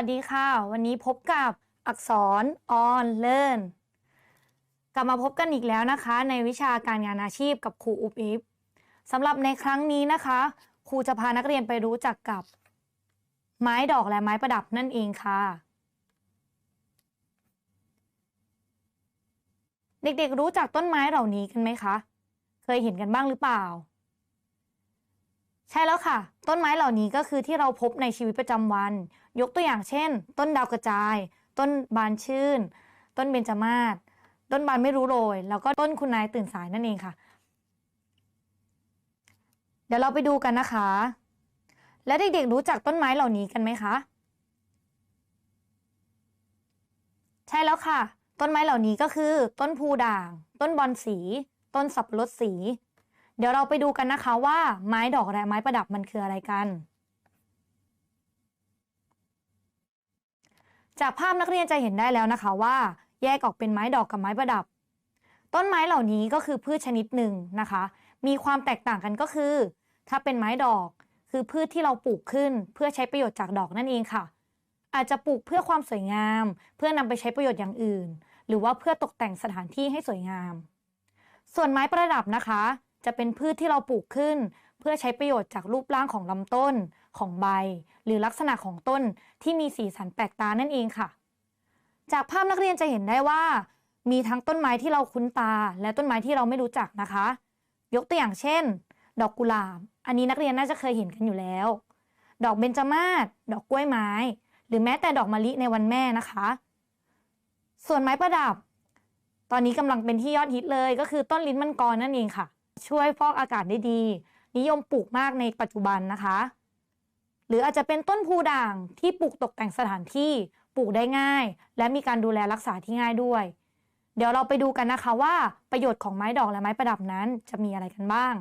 วัสดีค่ะ วันนี้พบกับอักษร on learn กลับมาพบกันอีกแล้วนะคะ ในวิชาการงานอาชีพกับครูอุบอิบสำหรับในครั้งนี้นะคะ ครูจะพานักเรียนไปรู้จักกับ ไม้ดอกและไม้ประดับนั่นเองค่ะ เด็กๆรู้จักต้นไม้เหล่านี้กันไหมคะ เคยเห็นกันบ้างหรือเปล่า ใช่แล้วค่ะ ต้นไม้เหล่านี้ก็คือที่เราพบในชีวิตประจำวัน ยกตัวอย่างเช่น ต้นดาวกระจาย ต้นบานชื่น ต้นเบญจมาศต้นบานไม่รู้โรย แล้วก็ต้นคุณนายตื่นสายนั่นเองค่ะ เดี๋ยวเราไปดูกันนะคะ แล้วเด็กๆรู้จักต้นไม้เหล่านี้กันไหมคะ ใช่แล้วค่ะ ต้นไม้เหล่านี้ก็คือ ต้นพูด่าง ต้นบอนสี ต้นสับปะรดสี เดี๋ยวเราไปดูกันนะคะว่าไม้ดอกและไม้ประดับมันคืออะไรกัน จากภาพนักเรียนจะเห็นได้แล้วนะคะว่า แยกออกเป็นไม้ดอกกับไม้ประดับ ต้นไม้เหล่านี้ก็คือพืชชนิดหนึ่งนะคะ มีความแตกต่างกันก็คือ ถ้าเป็นไม้ดอกคือพืชที่เราปลูกขึ้น เพื่อใช้ประโยชน์จากดอกนั่นเองค่ะ อาจจะปลูกเพื่อความสวยงาม เพื่อนำไปใช้ประโยชน์อย่างอื่น หรือว่าเพื่อตกแต่งสถานที่ให้สวยงาม ส่วนไม้ประดับนะคะ จะเป็นพืชที่เราปลูกขึ้น เพื่อใช้ประโยชน์จากรูปร่างของลำต้น ของใบ หรือลักษณะของต้นที่มีสีสันแปลกตานั่นเองค่ะ จากภาพนักเรียนจะเห็นได้ว่า มีทั้งต้นไม้ที่เราคุ้นตา และต้นไม้ที่เราไม่รู้จักนะคะ ยกตัวอย่างเช่น ดอกกุหลาบ อันนี้นักเรียนน่าจะเคยเห็นกันอยู่แล้ว ดอกเบญจมาศดอกกล้วยไม้ หรือแม้แต่ดอกมะลิในวันแม่นะคะ ส่วนไม้ประดับ ตอนนี้กำลังเป็นที่ยอดฮิตเลย ก็คือต้นลิ้นมังกรนั่นเองค่ะ ช่วยฟอกอากาศได้ดี นิยมปลูกมากในปัจจุบันนะคะ หรืออาจจะเป็นต้นพูด่างที่ปลูกตกแต่งสถานที่ปลูกได้ง่าย และมีการดูแลรักษาที่ง่ายด้วย เดี๋ยวเราไปดูกันนะคะว่าประโยชน์ของไม้ดอกและไม้ประดับนั้นจะมีอะไรกันบ้าง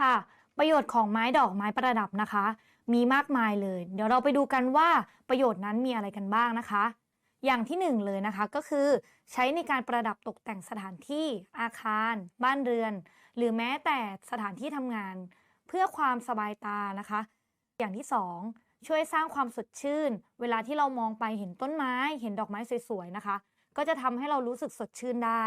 ค่ะ ประโยชน์ของไม้ดอกไม้ประดับนะคะ มีมากมายเลย เดี๋ยวเราไปดูกันว่าประโยชน์นั้นมีอะไรกันบ้างนะคะ อย่างที่หนึ่งเลยนะคะก็คือ ใช้ในการประดับตกแต่งสถานที่อาคาร บ้านเรือน หรือแม้แต่สถานที่ทำงาน เพื่อความสบายตานะคะ อย่างที่สองช่วยสร้างความสดชื่น เวลาที่เรามองไปเห็นต้นไม้ เห็นดอกไม้สวยๆนะคะ ก็จะทำให้เรารู้สึกสดชื่นได้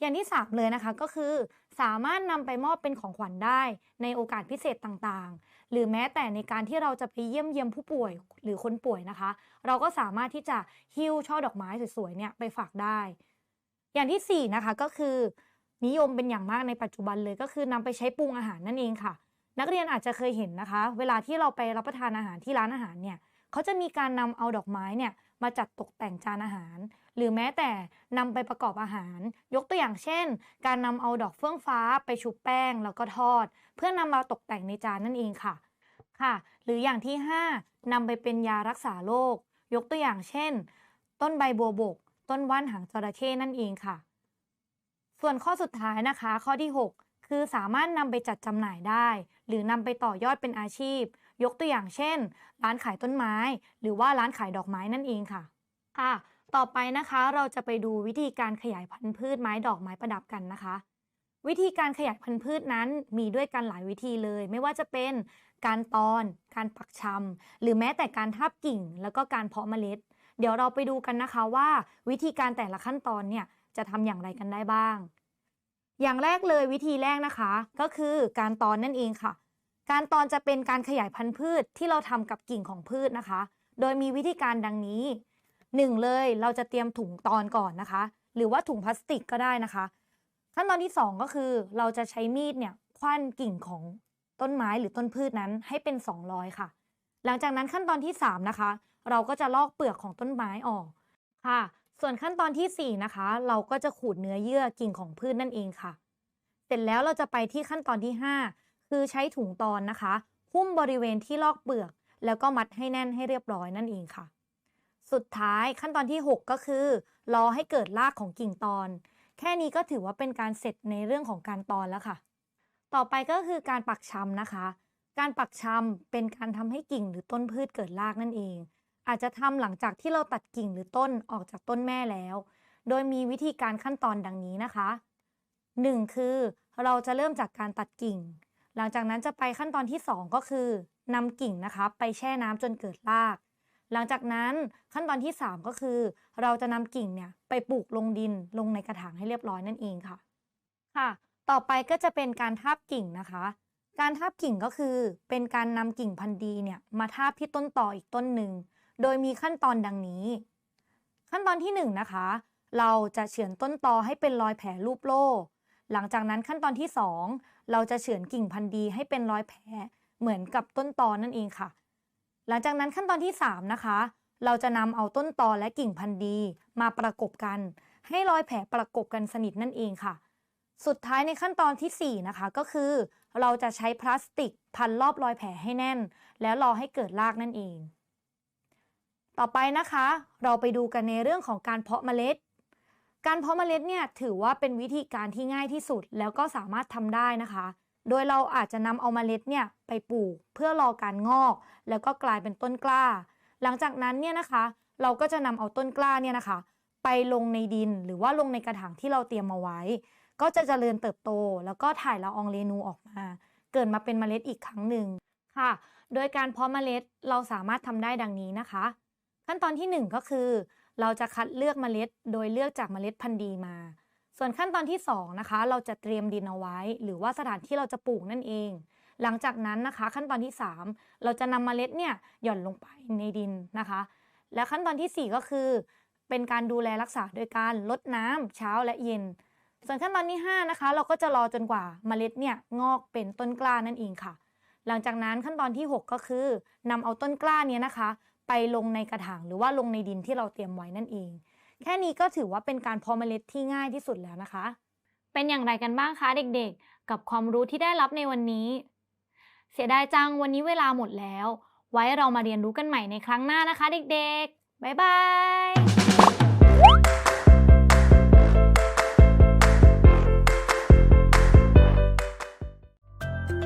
อย่างที่สามเลยนะคะก็คือ สามารถนำไปมอบเป็นของขวัญได้ในโอกาสพิเศษต่างๆ หรือแม้แต่ในการที่เราจะไปเยี่ยมเยียมผู้ป่วยหรือคนป่วยนะคะ เราก็สามารถที่จะหิ้วช่อดอกไม้สวยๆเนี่ยไปฝากได้ อย่างที่สี่นะคะก็คือ นิยมเป็นอย่างมากในปัจจุบันเลยก็คือนำไปใช้ปรุงอาหารนั่นเองค่ะ นักเรียนอาจจะเคยเห็นนะคะ เวลาที่เราไปรับประทานอาหารที่ร้านอาหารเนี่ยเขาจะมีการนำเอาดอกไม้เนี่ย มาจัดตกแต่งจานอาหาร หรือแม้แต่นำไปประกอบอาหาร ยกตัวอย่างเช่น การนำเอาดอกเฟื่องฟ้าไปชุบแป้งแล้วก็ทอด เพื่อนำมาตกแต่งในจานนั่นเองค่ะ ค่ะ หรืออย่างที่ 5นำไปเป็นยารักษาโรคยกตัวอย่างเช่น ต้นใบบัวบก ต้นว่านหางจระเข้นั่นเองค่ะ ส่วนข้อสุดท้ายนะคะ ข้อที่ 6 คือสามารถนำไปจัดจำหน่ายได้ หรือนำไปต่อยอดเป็นอาชีพ ยกตัวอย่างเช่น ร้านขายต้นไม้ หรือว่าร้านขายดอกไม้นั่นเองค่ะค่ะ ต่อไปนะคะเราจะไปดูวิธีการขยายพันธุ์พืชไม้ดอกไม้ประดับกันนะคะ วิธีการขยายพันธุ์พืชนั้นมีด้วยกันหลายวิธีเลย ไม่ว่าจะเป็นการตอน การปักชำหรือแม้แต่การทับกิ่ง แล้วก็การเพาะเมล็ด เดี๋ยวเราไปดูกันนะคะว่า วิธีการแต่ละขั้นตอนเนี่ยจะทำอย่างไรกันได้บ้าง อย่างแรกเลยวิธีแรกนะคะ ก็คือการตอนนั่นเองค่ะ การตอนจะเป็นการขยายพันธุ์พืชที่เราทำกับกิ่งของพืชนะคะ โดยมีวิธีการดังนี้ 1 เลยเราจะเตรียมถุงตอนก่อนนะคะ หรือว่าถุงพลาสติกก็ได้นะคะ ขั้นตอนที่ 2 ก็คือเราจะใช้มีดเนี่ยคว้านกิ่งของต้นไม้หรือต้นพืชนั้นให้เป็น 200 ค่ะ หลังจากนั้นขั้นตอนที่ 3 นะคะ เราก็จะลอกเปลือกของต้นไม้ออกค่ะ ส่วนขั้นตอนที่ 4 นะคะ เราก็จะขูดเนื้อเยื่อกิ่งของพืชนั่นเองค่ะ เสร็จแล้วเราจะไปที่ขั้นตอนที่ 5 คือใช้ถุงตอนนะคะหุ้มบริเวณที่ลอกเปลือก แล้วก็มัดให้แน่นให้เรียบร้อยนั่นเองค่ะ สุดท้ายขั้นตอนที่ 6 ก็คือ รอให้เกิดรากของกิ่งตอน แค่นี้ก็ถือว่าเป็นการเสร็จในเรื่องของการตอนแล้วค่ะ ต่อไปก็คือการปักชำนะคะ การปักชำเป็นการทำให้กิ่งหรือต้นพืชเกิดรากนั่นเอง อาจจะทำหลังจากที่เราตัดกิ่งหรือต้นออกจากต้นแม่แล้ว โดยมีวิธีการขั้นตอนดังนี้นะคะ 1. คือเราจะเริ่มจากการตัดกิ่ง หลังจากนั้นจะไปขั้นตอนที่ 2 ก็คือนำกิ่งนะคะ ไปแช่น้ำจนเกิดราก หลังจากนั้นขั้นตอนที่ 3 ก็คือ เราจะนำกิ่งเนี่ยไปปลูกลงดินลงในกระถางให้เรียบร้อยนั่นเองค่ะ ค่ะ ต่อไปก็จะเป็นการทาบกิ่งนะคะ การทาบกิ่งก็คือเป็นการนำกิ่งพันธุ์ดีเนี่ยมาทาบที่ต้นต่ออีกต้นหนึ่ง โดยมีขั้นตอนดังนี้ ขั้นตอนที่1นงนะคะ เราจะเฉือนต้นตอให้เป็นรอยแผลรูปโล่ หลังจากนั้นขั้นตอนที่ 2 เราจะเฉือนกิ่งพันธุ์ดีให้เป็นรอยแผลเหมือนกับต้นตอนั่นเองค่ะ หลังจากนั้นขั้นตอนที่ 3 นะคะ เราจะนำเอาต้นตอและกิ่งพันธุ์ดีมาประกบกัน ให้รอยแผลประกบกันสนิทนั่นเองค่ะสุดท้ายในขั้นตอนทีสี่4 นะคะก็คือ เราจะใช้พลาสติกพันรอบรอยแผลให้แน่น แล้วรอให้เกิดรากนั่นเอง ต่อไปนะคะ เราไปดูกันในเรื่องของการเพาะเมล็ด การเพาะเมล็ดเนี่ยถือว่าเป็นวิธีการที่ง่ายที่สุดแล้วก็สามารถทำได้นะคะ โดยเราอาจจะนำเอาเมล็ดเนี่ยไปปลูกเพื่อรอการงอก แล้วก็กลายเป็นต้นกล้า หลังจากนั้นเนี่ยนะคะ เราก็จะนำเอาต้นกล้าเนี่ยนะคะ ไปลงในดินหรือว่าลงในกระถางที่เราเตรียมมาไว้ ก็จะเจริญเติบโต แล้วก็ถ่ายละอองเรนูออกมา เกิดมาเป็นเมล็ดอีกครั้งหนึ่งค่ะ โดยการเพาะเมล็ดเราสามารถทำได้ดังนี้นะคะ ขั้นตอนที่ 1 ก็คือ เราจะคัดเลือกเมล็ด โดยเลือกจากเมล็ดพันธุ์ดีมา ส่วนขั้นตอนที่ 2 นะคะ เราจะเตรียมดินเอาไว้ หรือว่าสถานที่เราจะปลูกนั่นเอง หลังจากนั้นนะคะ ขั้นตอนที่ 3 เราจะนำเมล็ดเนี่ยหย่อนลงไปในดินนะคะ และขั้นตอนทีสี่4 ก็คือ เป็นการดูแลรักษาโดยการลดน้ำเช้าและเย็น ส่วนขั้นตอนที่5นะคะ เราก็จะรอจนกว่าเมล็ดเนี่ยงอกเป็นต้นกล้านั่นเองค่ะหลังจากนั้นขั้นตอนที่ 6 ก็คือนำเอาต้นกล้าเนี้ยนะคะ ไปลงในกระถางหรือว่าลงในดินที่เราเตรียมไว้นั่นเอง แค่นี้ก็ถือว่าเป็นการเพาะเมล็ดที่ง่ายที่สุดแล้วนะคะ เป็นอย่างไรกันบ้างคะเด็กๆ กับความรู้ที่ได้รับในวันนี้ เสียดายจังวันนี้เวลาหมดแล้ว ไว้เรามาเรียนรู้กันใหม่ในครั้งหน้านะคะ เด็กๆบ๊ายบาย